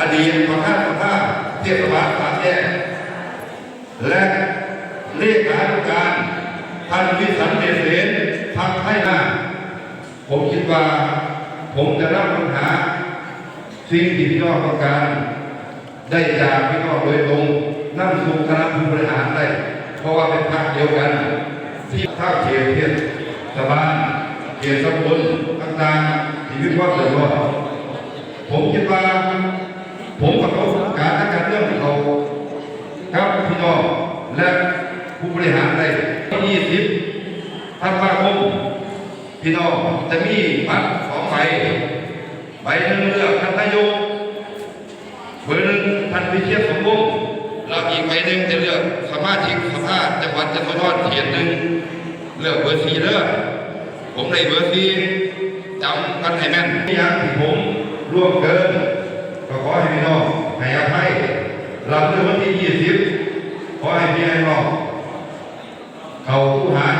อดีตประธานสภาเทศบาลสามแยกและเลขาธิการท่านวิสันเดชเสนพักให้หน้า ผมคิดว่า ผมจะรับปัญหา สิ่งที่พี่น้องต้องการ ได้จากพี่น้องโดยตรงนั่งสู่คณะผู้บริหารได้ เพราะว่าเป็นพรรคเดียวกัน ที่ท่าเขตเทศบาลเขตตำบลต่างๆที่มีความเดือดร้อนผมคิดว่า จอและผู้บริหารได้ยี่สิบท่านวาคมพี่น้องจะมีบัตรสองใบใบหนึ่งเลือกท่านนายกเบอร์หนึ่งท่านพิเชษยรสมวงศ์ล้อีกใบหนึ่งจะเลือกสมาชิกสภาจังหวัดจันทบุรีเขตหนึ่งเลือกเบอร์สี่เลือกผมในเบอร์สี่จำกันให้แม่นที่ยังผมร่วมเกิน ก็ขอให้พี่น้องให้อภัยหลังเลือกวันที่20 เขาผู้หาย